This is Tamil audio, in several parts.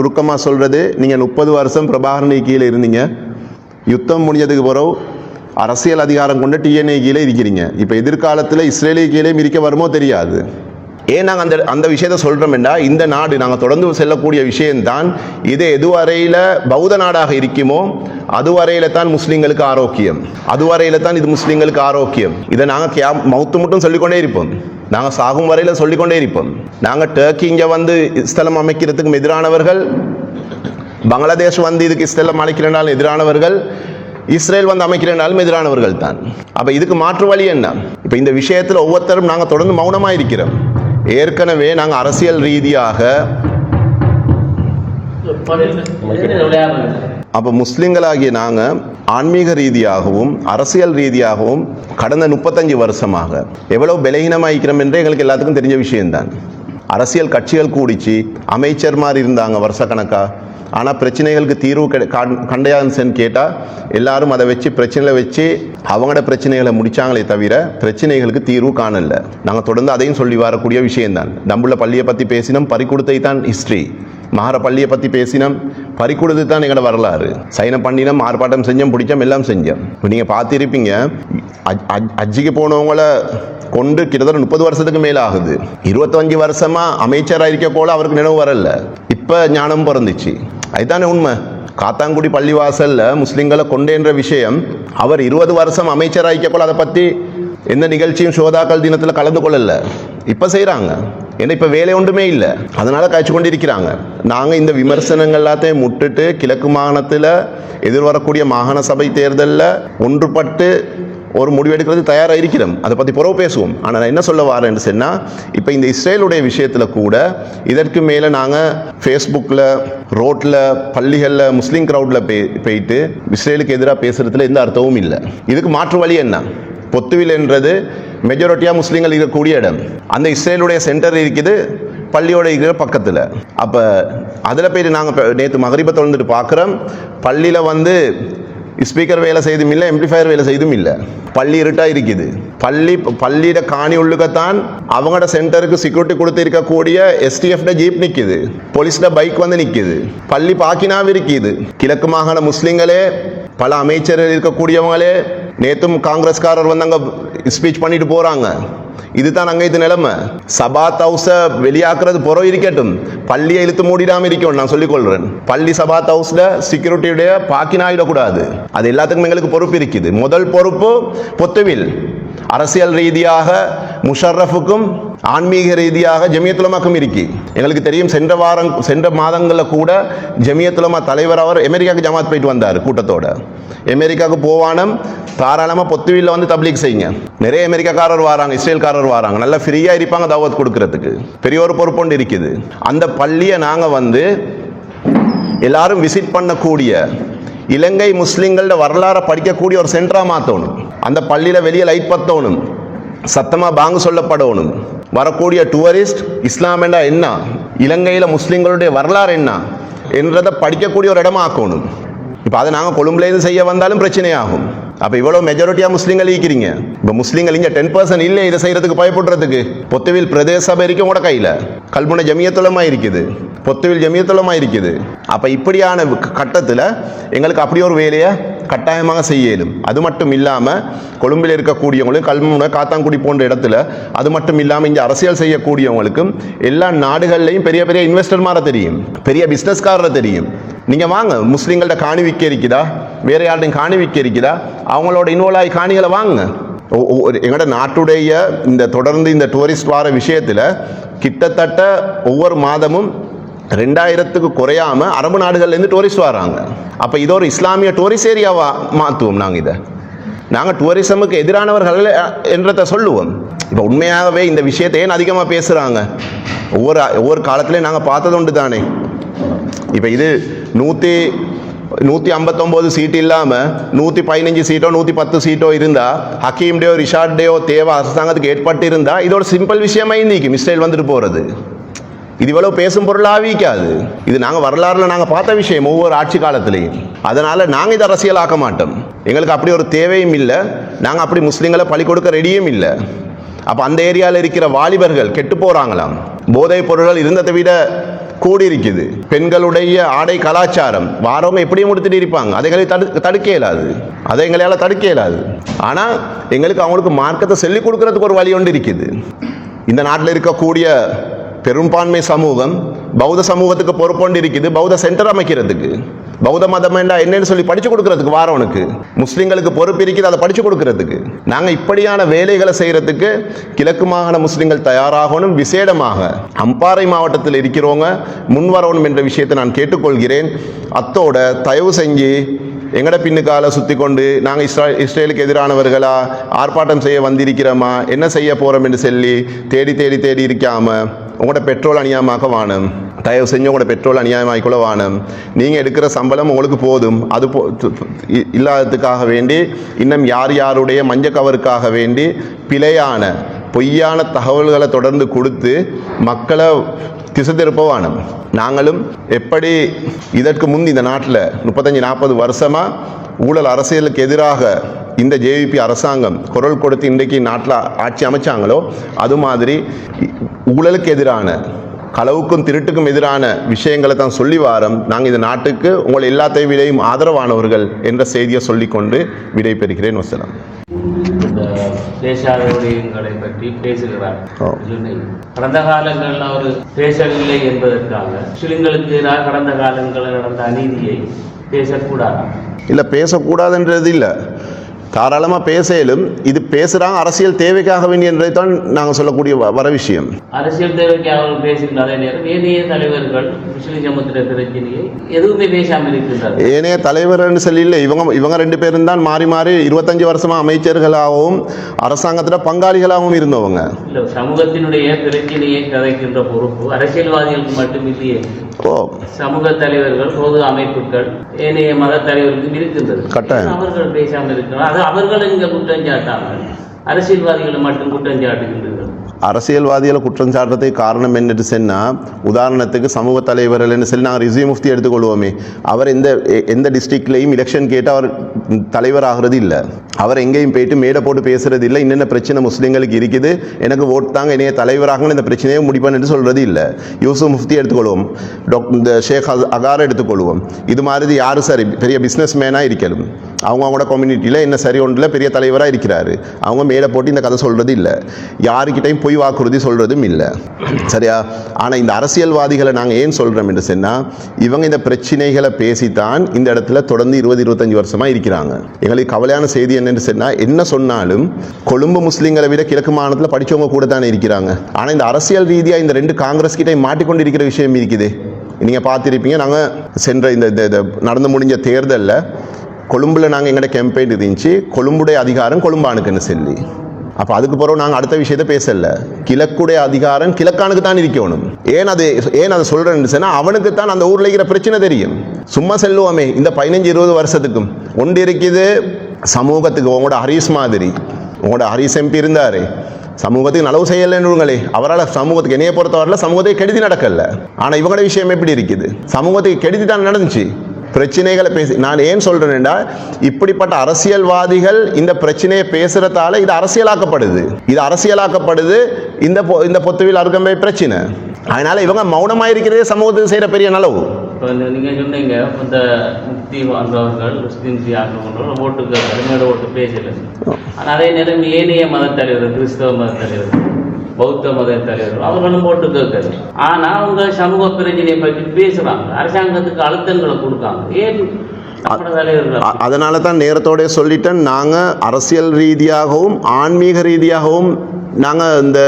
சுருக்கமாக சொல்கிறது நீங்கள் முப்பது வருஷம் பிரபாகரனை கீழே இருந்தீங்க. யுத்தம் முடிஞ்சதுக்கு பிறகு அரசியல் அதிகாரம் கொண்ட டிஎன்ஏ கீழே இருக்கிறீங்க. இப்போ எதிர்காலத்தில் இஸ்ரேலிய கீழே மிரிக்க வருமோ தெரியாது. ஏன் நாங்கள் அந்த அந்த விஷயத்த சொல்கிறோம்டா இந்த நாடு நாங்கள் தொடர்ந்து செல்லக்கூடிய விஷயம்தான். இது எதுவரையில் பௌத்த நாடாக இருக்குமோ அதுவரையில தான் முஸ்லீம்களுக்கு ஆரோக்கியம். அதுவரையில தான் இது முஸ்லீம்களுக்கு ஆரோக்கியம். இதை நாங்கள் கே மவுத்து மட்டும் சொல்லிக்கொண்டே இருப்போம். நாங்கள் சாகும் வரையில் சொல்லிக்கொண்டே இருப்போம். நாங்கள் டர்க்கி இங்கே வந்து ஸ்தலம் அமைக்கிறதுக்கு எதிரானவர்கள் பங்களாதேஷ் வந்து இதுக்கு ஸ்தலம் அமைக்கிறனாலும் எதிரானவர்கள் இஸ்ரேல் வந்து அமைக்கிறனாலும் எதிரானவர்கள் தான் அப்போ இதுக்கு மாற்று வழி என்ன? இப்போ இந்த விஷயத்தில் ஒவ்வொருத்தரும் நாங்கள் தொடர்ந்து மௌனமாக இருக்கிறோம் ஏற்கனவே நாங்கள் அரசியல் ரீதியாக அப்போ முஸ்லிம்களாகிய நாங்கள் ஆன்மீக ரீதியாகவும் அரசியல் ரீதியாகவும் கடந்த முப்பத்தஞ்சு வருஷமாக எவ்வளோ பலகீனமாயிக்கிறோம் என்று எங்களுக்கு எல்லாத்துக்கும் தெரிஞ்ச விஷயம்தான். அரசியல் கட்சிகள் கூடிச்சு அமைச்சர் மாதிரி இருந்தாங்க வருஷக்கணக்காக ஆனால் பிரச்சனைகளுக்கு தீர்வு கண்டையான்னு கேட்டால் எல்லாரும் அதை வச்சு பிரச்சனைகளை வச்சு அவங்களோட பிரச்சனைகளை முடித்தாங்களே தவிர பிரச்சனைகளுக்கு தீர்வு காணல. நாங்கள் தொடர்ந்து அதையும் சொல்லி வரக்கூடிய விஷயம்தான். நம்முள்ள பள்ளியை பற்றி பேசினோம் பறிக்கொடுத்தை தான் ஹிஸ்ட்ரி மகார பள்ளியை பற்றி பேசினோம் பறிக்கொடுத்து தான் எங்களோட வரலாறு. சைனம் பண்ணினோம் ஆர்ப்பாட்டம் செஞ்சோம் பிடிச்சோம் எல்லாம் செஞ்சோம். இப்போ நீங்கள் பார்த்துருப்பீங்க அஜ்- அஜ்- போனவங்கள கொண்டு கிட்டத்தட்ட முப்பது வருஷத்துக்கு மேலே ஆகுது இருபத்தஞ்சு வருஷமாக அமைச்சராக இருக்க போல அவருக்கு நினைவு வரல. இப்போ ஞானம் பிறந்துச்சு. அதுதானே உண்மை. காத்தாங்குடி பள்ளிவாசலில் முஸ்லீம்களை கொண்டேன்ற விஷயம் அவர் இருபது வருஷம் அமைச்சராக அதை பற்றி எந்த நிகழ்ச்சியும் சோதாக்கள் தினத்தில் கலந்து கொள்ளலை. இப்போ செய்கிறாங்க ஏன்னா இப்போ வேலை ஒன்றுமே இல்லை. அதனால் காய்ச்சி கொண்டு இருக்கிறாங்க நாங்கள் இந்த விமர்சனங்கள் எல்லாத்தையும் முட்டுட்டு கிழக்கு மாகாணத்தில் எதிர்வரக்கூடிய மாகாண சபை தேர்தலில் ஒன்றுபட்டு ஒரு முடிவெடுக்கிறது தயாராக இருக்கிறோம் அதை பற்றி புறவு பேசுவோம். ஆனால் நான் என்ன சொல்ல வரேன்னு சொன்னால் இப்போ இந்த இஸ்ரேலுடைய விஷயத்தில் கூட இதற்கு மேலே நாங்கள் ஃபேஸ்புக்கில் ரோட்டில் பள்ளிகளில் முஸ்லீம் க்ரௌடில் போய் போயிட்டு இஸ்ரேலுக்கு எதிராக பேசுகிறதுல எந்த அர்த்தமும் இல்லை. இதுக்கு மாற்று வழி என்ன? பொத்துவில் என்றது மெஜாரிட்டியாக முஸ்லீம்கள் இருக்கக்கூடிய இடம். அந்த இஸ்ரேலுடைய சென்டர் இருக்குது பள்ளியோட இருக்கிற பக்கத்தில். அப்போ அதில் போயிட்டு நாங்கள் நேற்று மகரிபை தொடர்ந்துட்டு பார்க்குறோம் பள்ளியில் வந்து ஸ்பீக்கர் வேலை செய்தும் இல்லை எம்ப்ளிஃபயர் வேலை செய்தும் இல்லை. பள்ளி இருட்டாக இருக்குது. பள்ளி பள்ளியிட காணி உள்ளுக்கத்தான் அவங்களோட சென்டருக்கு செக்யூரிட்டி கொடுத்து இருக்கக்கூடிய எஸ்டிஎஃப்ட ஜீப் நிற்கிது போலீஸ்ட பைக் வந்து நிற்கிது பள்ளி பாக்கினாவும் இருக்குது. கிழக்கு மாகாண முஸ்லீம்களே பல அமைச்சர்கள் இருக்கக்கூடியவங்களே நேற்றும் காங்கிரஸ்காரர் வந்து அங்கே ஸ்பீச் பண்ணிட்டு போகிறாங்க இதுதான் அங்கே இது நிலைமை. சபாத் ஹவுஸை வெளியாக்குறது புறம் இருக்கட்டும். பள்ளியை இழுத்து மூடிடாம இருக்கணும் நான் சொல்லிக்கொள்கிறேன் பள்ளி சபாத் ஹவுஸ்ல செக்யூரிட்டியுடைய பாக்கினாயிடக்கூடாது. அது எல்லாத்துக்கும் எங்களுக்கு பொறுப்பு இருக்குது. முதல் பொறுப்பு பொத்துவில். அரசியல் ரீதியாக முஷர்ரஃபுக்கும் ஆன்மீக ரீதியாக ஜமியத்துலமாக்கும் இருக்கு. எங்களுக்கு தெரியும் சென்ற வாரம் சென்ற மாதங்களில் கூட ஜமியத்துலமா தலைவர் அவர் அமெரிக்காவுக்கு ஜமாத் போயிட்டு வந்தார் கூட்டத்தோட. அமெரிக்காவுக்கு போவானம் தாராளமாக பொத்துவில வந்து தப்லீக் செய்யுங்க. நிறைய அமெரிக்காக்காரர் வராங்க இஸ்ரேல்காரர் வராங்க. நல்லா ஃப்ரீயாக இருப்பாங்க தாவத் கொடுக்கறதுக்கு. பெரிய ஒரு பொறுப்பொண்டு இருக்குது. அந்த பள்ளியை நாங்கள் வந்து எல்லாரும் விசிட் பண்ணக்கூடிய இலங்கை முஸ்லீம்களோட வரலாறை படிக்கக்கூடிய ஒரு சென்டரா மாற்றணும் அந்த பள்ளியில் வெளியே லைட் பத்தணும். சத்தமாக பாங்கு சொல்லப்படணும். வரக்கூடிய டூரிஸ்ட் இஸ்லாம் என்ன? இலங்கையில் முஸ்லீம்களுடைய வரலாறு என்ன? என்றதை படிக்கக்கூடிய ஒரு இடமா ஆக்கணும் இப்போ அதை நாங்கள் கொழும்புலேருந்து செய்ய வந்தாலும் பிரச்சனையாகும். அப்போ இவ்வளோ மெஜாரிட்டியாக முஸ்லீம்கள் ஈக்கிறீங்க இப்போ முஸ்லீம்கள் இங்கே டென் பர்சன்ட் இல்லை இதை செய்கிறதுக்கு பயப்படுறதுக்கு. பொத்துவில் பிரதேச சபை இருக்கும் கூட கையில். கல்முனை ஜமியத்துலமாக இருக்குது. பொத்துவில் ஜமியத்துலமாக இருக்குது. அப்போ இப்படியான கட்டத்தில் எங்களுக்கு அப்படி ஒரு வேலையை? கட்டாயமாக செய்ய இயலும் அது மட்டும் இல்லாமல் கொழும்பில் இருக்கக்கூடியவங்களும் கல்முனை காத்தாங்குடி போன்ற இடத்துல அது மட்டும் இல்லாமல் இங்கே அரசியல் செய்யக்கூடியவங்களுக்கும் எல்லா நாடுகள்லையும் பெரிய பெரிய இன்வெஸ்டர் மாற தெரியும். பெரிய பிஸ்னஸ்காரரை தெரியும். நீங்கள் வாங்க முஸ்லீம்கள்ட்ட காணி விற்க இருக்குதா வேறு யார்ட்டையும் காணி விற்க இருக்குதா அவங்களோட இன்வால்வ் ஆகி காணிகளை வாங்க எங்களோட நாட்டுடைய இந்த தொடர்ந்து இந்த டூரிஸ்ட் வார விஷயத்தில் கிட்டத்தட்ட ஒவ்வொரு மாதமும் ரெண்டாயிரத்துக்கு குறையாம அரபு நாடுகள்லேருந்து டூரிஸ்ட் வராங்க. அப்போ இது ஒரு இஸ்லாமிய டூரிஸ்ட் ஏரியாவாக மாற்றுவோம் நாங்கள் இதை. நாங்கள் டூரிசமுக்கு எதிரானவர்கள் என்றதை சொல்லுவோம். இப்போ உண்மையாகவே இந்த விஷயத்தை ஏன் அதிகமாக பேசுகிறாங்க ஒவ்வொரு ஒவ்வொரு காலத்துலேயும் நாங்கள் பார்த்தது உண்டு தானே இப்போ இது நூற்றி நூற்றி ஐம்பத்தொம்போது சீட் இல்லாமல் நூற்றி பதினஞ்சு சீட்டோ நூற்றி பத்து சீட்டோ இருந்தால் ஹக்கீம் டேயோ ரிஷாட் டேயோ தேவை அரசாங்கத்துக்கு ஏற்பட்டு இருந்தால் இதோட சிம்பிள் விஷயமா இன்னைக்கு மிஸ்டைல் வந்துட்டு போகிறது இது இவ்வளவு பேசும் பொருளாவிக்காது இது நாங்கள் வரலாறுல நாங்கள் பார்த்த விஷயம் ஒவ்வொரு ஆட்சி காலத்திலையும். அதனால நாங்கள் இதை அரசியலாக்க மாட்டோம். எங்களுக்கு அப்படி ஒரு தேவையும் இல்லை. நாங்கள் அப்படி முஸ்லீம்களை பழி கொடுக்க ரெடியும் இல்லை. அப்போ அந்த ஏரியாவில் இருக்கிற வாலிபர்கள் கெட்டு போகிறாங்களாம் போதைப் பொருள்கள் இருந்ததை விட கூடியிருக்குது. பெண்களுடைய ஆடை கலாச்சாரம் வாரவங்க எப்படியும் கொடுத்துட்டு இருப்பாங்க. அதை எங்களை தடு தடுக்க இயலாது. அதை எங்களால் தடுக்க இயலாது. ஆனால் எங்களுக்கு அவங்களுக்கு மார்க்கத்தை சொல்லிக் கொடுக்கறதுக்கு ஒரு வழி ஒன்று இருக்குது. இந்த நாட்டில் இருக்கக்கூடிய பெரும்பான்மை சமூகம் பௌத்த சமூகத்துக்கு பொறுப்பொண்டு இருக்குது பௌத்த சென்டர் அமைக்கிறதுக்கு. பௌத்த மதம் என்ன என்னன்னு சொல்லி படிச்சு கொடுக்கறதுக்கு வாரவனுக்கு முஸ்லிம்களுக்கு பொறுப்பு இருக்குது அதை படிச்சு கொடுக்கறதுக்கு. நாங்கள் இப்படியான வேலைகளை செய்யறதுக்கு கிழக்கு மாகாண முஸ்லிம்கள் தயாராகணும் விசேடமாக. அம்பாறை மாவட்டத்தில் இருக்கிறவங்க முன்வரணும் என்ற விஷயத்தை நான் கேட்டுக்கொள்கிறேன். அத்தோட தயவு செஞ்சு எங்கட பின்னுக்கால சுத்தி கொண்டு நாங்கள் இஸ்ரா இஸ்ரேலுக்கு எதிரானவர்களா ஆர்ப்பாட்டம் செய்ய வந்திருக்கிறோமா என்ன செய்ய போறோம் என்று சொல்லி தேடி தேடி தேடி இருக்காம உங்களோட பெட்ரோல் அநியாயமாக வாணும் தயவு செஞ்சு உங்களோட பெட்ரோல் அநியாயமாகிக்கொள்ள வாணும் நீங்கள் எடுக்கிற சம்பளம் உங்களுக்கு போதும். அது போ இ- இல்லாததுக்காக வேண்டி இன்னும் யார் யாருடைய மஞ்ச கவருக்காக வேண்டி பிழையான பொய்யான தகவல்களை தொடர்ந்து கொடுத்து மக்களை திசை திருப்பவானம் நாங்களும் எப்படி இதற்கு முன் இந்த நாட்டில் முப்பத்தஞ்சு நாற்பது வருஷமாக ஊழல் அரசியலுக்கு எதிராக இந்த ஜேவிபி அரசாங்கம் குரல் கொடுத்து இன்றைக்கு நாட்டில் ஆட்சி அமைச்சாங்களோ அது மாதிரி ஊழலுக்கு எதிரான களவுக்கும் திருட்டுக்கும் எதிரான விஷயங்களை தான் சொல்லி வாரம். நாங்கள் இந்த நாட்டுக்கு உங்கள் எல்லாத்தை விடையும் ஆதரவானவர்கள் என்ற செய்தியை சொல்லிக்கொண்டு விடை பெறுகிறேன் பேசாத விடயங்களை பற்றி பேசுகிறார். கடந்த காலங்களில் அவர் பேசவில்லை என்பதற்காக முஸ்லிம்களுக்கு எதிராக கடந்த காலங்களில் நடந்த அநீதியை பேசக்கூடாது. இல்லை பேசக்கூடாதுன்றது இல்லை. தாராளமாக பேசலும் இது பேசுகிறாங்க அரசியல் தேவைக்காக வேண்டியதை தான் நாங்கள் சொல்லக்கூடிய வர விஷயம். அரசியல் தேவைக்கு அவர்கள் பேசுகின்ற அதே நேரம் ஏனைய தலைவர்கள் முஸ்லிம் சமுத்திர பிரச்சனையை எதுவுமே பேசாமல் இருக்கின்றார்கள். ஏனைய தலைவர்னு சொல்லி இல்லை இவங்க இவங்க ரெண்டு பேரும் தான் மாறி மாறி இருபத்தஞ்சு வருஷமா அமைச்சர்களாகவும் அரசாங்கத்தில் பங்காளிகளாகவும் இருந்தவங்க. இல்ல சமூகத்தினுடைய பிரச்சனையை கதைக்கின்ற பொறுப்பு அரசியல்வாதிகளுக்கு மட்டும் இல்லையே. சமூக தலைவர்கள் பொது அமைப்புகள் ஏனைய மத தலைவர்களுக்கும் இருக்கின்றது. கட்டாயம். அவர்கள் பேசாமல் இருக்கிறார் அவர்கள் இங்க குற்றம் சாட்டாமல் அரசியல்வாதிகளை மட்டும் குற்றம் சாட்டுகின்றது. அரசியல்வாதிகளை குற்றம் சாட்டுறதுக்கு காரணம் என்னட்டு சொன்னால் உதாரணத்துக்கு சமூக தலைவர்கள்னு சொல்லி நாங்கள் ரிசீவ் முஃப்தி எடுத்துக்கொள்வோமே. அவர் எந்த எந்த டிஸ்ட்ரிக்ட்லேயும் எலெக்ஷன் கேட்டு அவர் தலைவர் ஆகிறது இல்லை. அவர் எங்கேயும் போயிட்டு மேடை போட்டு பேசுறது இல்லை. என்னென்ன பிரச்சனை முஸ்லீம்களுக்கு இருக்குது? எனக்கு ஓட் தாங்க என்னைய தலைவராக இந்த பிரச்சனையை முடிப்பேன்னு சொல்கிறது இல்லை. யூசுப் முஃப்தி எடுத்துக்கொள்வோம். டாக்டர் இந்த ஷேக் அகார் எடுத்துக்கொள்வோம். இது மாதிரி யார் சரி பெரிய பிஸ்னஸ் மேனாக இருக்கலும். அவங்க அவங்களோட கம்யூனிட்டியில் என்ன சரி ஒன்றில் பெரிய தலைவராக இருக்கிறாரு. அவங்க மேடை போட்டு இந்த கதை சொல்கிறது இல்லை. யாருக்கிட்டையும் பொய் வாக்குறுதி சொல்கிறதும் இல்லை. சரியா? ஆனால் இந்த அரசியல்வாதிகளை நாங்கள் ஏன் சொல்கிறோம் என்று சொன்னால் இவங்க இந்த பிரச்சனைகளை பேசித்தான் இந்த இடத்துல தொடர்ந்து இருபது இருபத்தஞ்சு வருஷமாக இருக்கிறாங்க. எங்களுக்கு கவலையான செய்தி என்னென்னு சொன்னால் என்ன சொன்னாலும் கொழும்பு முஸ்லீம்களை விட கிழக்கு மாநிலத்தில் படித்தவங்க கூட தானே இருக்கிறாங்க. ஆனால் இந்த அரசியல் ரீதியாக இந்த ரெண்டு காங்கிரஸ் கிட்டே மாட்டிக்கொண்டு இருக்கிற விஷயம் இருக்குது. நீங்கள் பார்த்துருப்பீங்க நாங்கள் சென்ற இந்த இந்த- நடந்து முடிஞ்ச தேர்தலில் கொழும்புல நாங்கள் எங்கள்கிட்ட கேம்பெயின் இருந்துச்சு. கொழும்புடைய அதிகாரம் கொழும்பானுக்குன்னு சொல்லி. அப்போ அதுக்கு பிறகு நாங்கள் அடுத்த விஷயத்தை பேசல. கிழக்குடைய அதிகாரம் கிழக்கானுக்கு தான் இருக்கணும். ஏன் அது ஏன் அதை சொல்கிறேன்னு சொன்னால் அவனுக்கு தான் அந்த ஊரில் இருக்கிற பிரச்சனை தெரியும். சும்மா செல்லுவோமே இந்த பதினஞ்சு இருபது வருஷத்துக்கும். ஒன்று இருக்குது சமூகத்துக்கு உங்களோட ஹரிஸ் மாதிரி. உங்களோட ஹரிஸ் எம்பி இருந்தார். சமூகத்துக்கு நலவு செய்யலைன்னுங்களே அவரால் சமூகத்துக்கு என்னைய பொறுத்தவரையில் சமூகத்தை கெடுதி நடக்கல. ஆனால் இவங்களோட விஷயம் எப்படி இருக்குது? சமூகத்துக்கு கெடுதி தான் நடந்துச்சு. பிரச்சனைகளை பேசி நான் ஏன் சொல்றேன்டா இப்படிப்பட்ட அரசியல்வாதிகள் இந்த பிரச்சனையை பேசுறதால இது அரசியலாக்கப்படுது. இது அரசியலாக்கப்படுது இந்த பொ- இந்த பொத்துவில் அருகம்பை பிரச்சனை. அதனால இவங்க மௌனமா இருக்கிறதே சமூகத்துக்கு செய்யற பெரிய நலவு. நீங்கள் சொன்னீங்க இந்த முக்தி வந்தவர்கள் முஸ்லீம் ஆகிறவர்கள் ஓட்டுக்கு கடுமையோட ஓட்டு பேசல. அதே நேரம் ஏனைய மத தலைவர்கள் கிறிஸ்தவ மத பௌத்த மத தலைவர்கள். அவர்களும் கேட்கறது ஆனால் அவங்க சமூக பிரச்சனையை பற்றி பேசுகிறாங்க அரசாங்கத்துக்கு அழுத்தங்களை கொடுக்காங்க. ஏன் அதனால தான் நேரத்தோட சொல்லிட்டேன். நாங்கள் அரசியல் ரீதியாகவும் ஆன்மீக ரீதியாகவும் நாங்கள் இந்த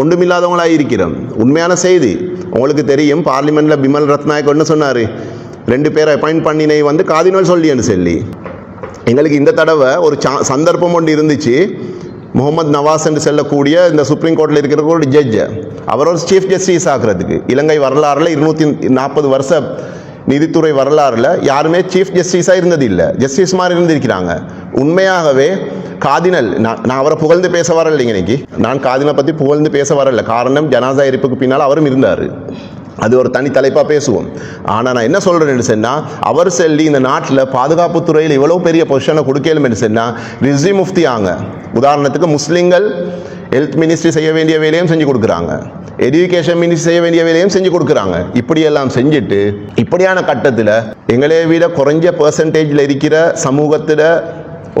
ஒன்றுமில்லாதவங்களாக இருக்கிறோம். உண்மையான செய்தி. உங்களுக்கு தெரியும் பார்லிமெண்ட்டில் பிமல் ரத்நாயக் ஒன்று சொன்னார். ரெண்டு பேரை அப்பாயிண்ட் பண்ணினை வந்து காதினோல் சொல்லியன்னு சொல்லி. எங்களுக்கு இந்த தடவை ஒரு சந்தர்ப்பம் ஒன்று இருந்துச்சு. முகமது நவாஸ் என்று செல்லக்கூடிய இந்த சுப்ரீம் கோர்ட்டில் இருக்கிற ஒரு ஜட்ஜ் அவர் ஒரு சீஃப் ஜஸ்டிஸ் ஆகிறதுக்கு இலங்கை வரலாறில் இருநூத்தி நாற்பது வருஷ நீதித்துறை வரலாறில் யாருமே சீஃப் ஜஸ்டிஸாக இருந்தது இல்லை ஜஸ்டிஸ் மாதிரி இருந்திருக்கிறாங்க. உண்மையாகவே காதினல் நான் நான் அவரை புகழ்ந்து பேச வரல இன்னைக்கு. நான் காதினை பற்றி புகழ்ந்து பேச வரல. காரணம் ஜனாசா எரிப்புக்கு பின்னால் அவரும் இருந்தார். அது ஒரு தனி தலைப்பாக பேசுவோம். ஆனால் நான் என்ன சொல்கிறேன்னு சொன்னால் அவர் செல்லி இந்த நாட்டில் பாதுகாப்புத்துறையில் இவ்வளோ பெரிய பொசிஷனை கொடுக்கலும் சொன்னால் ரிசி முஃப்தி ஆங்க. உதாரணத்துக்கு முஸ்லீம்கள் ஹெல்த் மினிஸ்ட்ரி செய்ய வேண்டிய வேலையும் செஞ்சு கொடுக்குறாங்க. எஜுகேஷன் மினிஸ்ட்ரி செய்ய வேண்டிய வேலையும் செஞ்சு கொடுக்குறாங்க. இப்படியெல்லாம் செஞ்சுட்டு இப்படியான கட்டத்தில் எங்களை விட குறைஞ்ச பர்சன்டேஜில் இருக்கிற சமூகத்தில்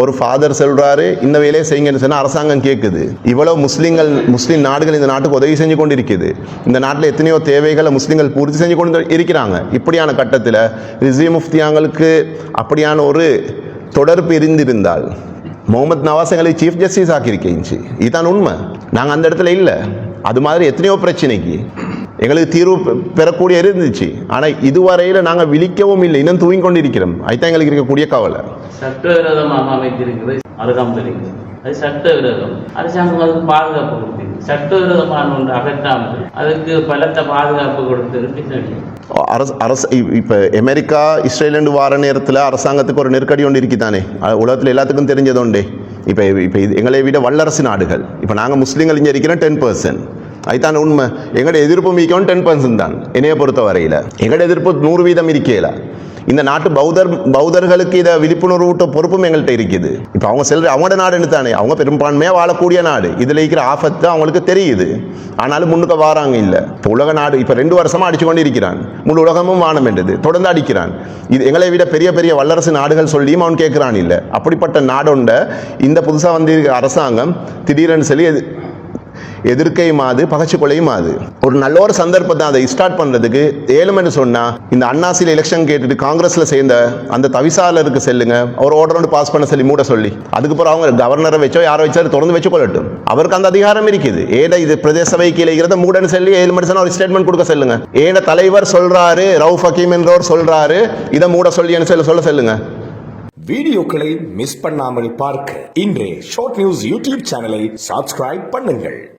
ஒரு ஃபாதர் சொல்கிறாரு இந்த வேலையை செய்யுங்கன்னு சொன்னால் அரசாங்கம் கேட்குது இவ்வளோ முஸ்லீம்கள் முஸ்லீம் நாடுகள் இந்த நாட்டுக்கு உதவி செஞ்சு கொண்டு இருக்குது இந்த நாட்டில் எத்தனையோ தேவைகளை முஸ்லீம்கள் பூர்த்தி செஞ்சு கொண்டு இருக்கிறாங்க. இப்படியான கட்டத்தில் ரிசி முஃப்தியாங்களுக்கு அப்படியான ஒரு தொடர்பு இருந்திருந்தால் முகமது நவாஸ் எங்களை சீஃப் ஜஸ்டிஸ் ஆக்கியிருக்கேன். இதுதான் உண்மை. நாங்கள் அந்த இடத்துல இல்லை. அது மாதிரி எத்தனையோ பிரச்சனைக்கு எங்களுக்கு தீர்வு பெறக்கூடிய இருந்துச்சு. ஆனால் இதுவரையில் நாங்கள் விழிக்கவும் இல்லை. இன்னும் தூங்கி கொண்டு இருக்கிறோம் அதுதான் எங்களுக்கு இருக்கக்கூடிய கவலை. சட்டவிரோதமாக அமைத்திருக்கிறது அருகாமல் அது சட்டவிரோதம். அரசாங்கம் அதுக்கு பாதுகாப்பு கொடுத்தது. சட்டவிரோதமான ஒன்று அகற்றாமல் அதுக்கு பலத்த பாதுகாப்பு பின்னணி அரசு அரசு இப்போ அமெரிக்கா இஸ்ரேலேருந்து வார நேரத்தில் அரசாங்கத்துக்கு ஒரு நெருக்கடி ஒன்று இருக்குதானே? உலகத்தில் எல்லாத்துக்கும் தெரிஞ்சது உண்டே. இப்போ இப்போ இது எங்களை விட வல்லரசு நாடுகள். இப்போ நாங்கள் முஸ்லீம்கள் இங்கே இருக்கிறோம் டென் பர்சன்ட் அதுதான் உண்மை. எங்களோட எதிர்ப்பு மிக்கவும் டென் பர்சன்ட் தான். என்னைய பொறுத்த வரையில் எங்களோட எதிர்ப்பு நூறு வீதம் இருக்கல. இந்த நாட்டு பௌத்தர் பௌத்தர்களுக்கு இதை விழிப்புணர்வு ஊட்ட பொறுப்பும் எங்கள்கிட்ட இருக்குது. இப்போ அவங்க செல்ற அவங்களோட நாடுன்னு தானே அவங்க பெரும்பான்மையாக வாழக்கூடிய நாடு. இதில் இருக்கிற ஆபத்து அவங்களுக்கு தெரியுது. ஆனாலும் முன்னுக்கு வாராங்க இல்லை. இப்போ உலக நாடு இப்போ ரெண்டு வருஷமாக அடிச்சு கொண்டு இருக்கிறான் முழு உலகமும் வானம் என்றது. தொடர்ந்து அடிக்கிறான். இது எங்களை விட பெரிய பெரிய வல்லரசு நாடுகள் சொல்லியும் அவன் கேட்குறான் இல்லை. அப்படிப்பட்ட நாடொண்ட இந்த புதுசாக வந்து அரசாங்கம் திடீரென்னு சொல்லி எதிர்க்கையும் எதிர்க்கை மாது பகச்சு கொலையும் ஒரு நல்ல ஒரு சந்தர்ப்பத்தை அதை ஸ்டார்ட் பண்றதுக்கு ஏழுமென்று சொன்னா இந்த அண்ணாசியில் எலெக்ஷன் கேட்டுட்டு காங்கிரஸ்ல சேர்ந்த அந்த தவிசாளருக்கு செல்லுங்க. அவர் ஆர்டர் ஒன்று பாஸ் பண்ண சொல்லி மூட சொல்லி. அதுக்கப்புறம் அவங்க கவர்னரை வச்சோ யாரை வச்சோ திறந்து வச்சு கொள்ளட்டும். அவருக்கு அந்த அதிகாரம் இருக்குது. ஏட இது பிரதேச சபை கீழே இருக்கிறத மூடன்னு சொல்லி ஏழு மணி ஒரு ஸ்டேட்மெண்ட் கொடுக்க சொல்லுங்க. ஏட தலைவர் சொல்றாரு ரவுஃப் ஹக்கீம் என்றவர் சொல்றாரு இதை மூட சொல்லின்னு சொல்ல சொல்ல சொல்லுங்க. வீடியோக்களை மிஸ் பண்ணாமல் பார்க்க இன்றே ஷார்ட் நியூஸ் யூடியூப் சேனலை சப்ஸ்கிரைப் பண்ணுங்கள்.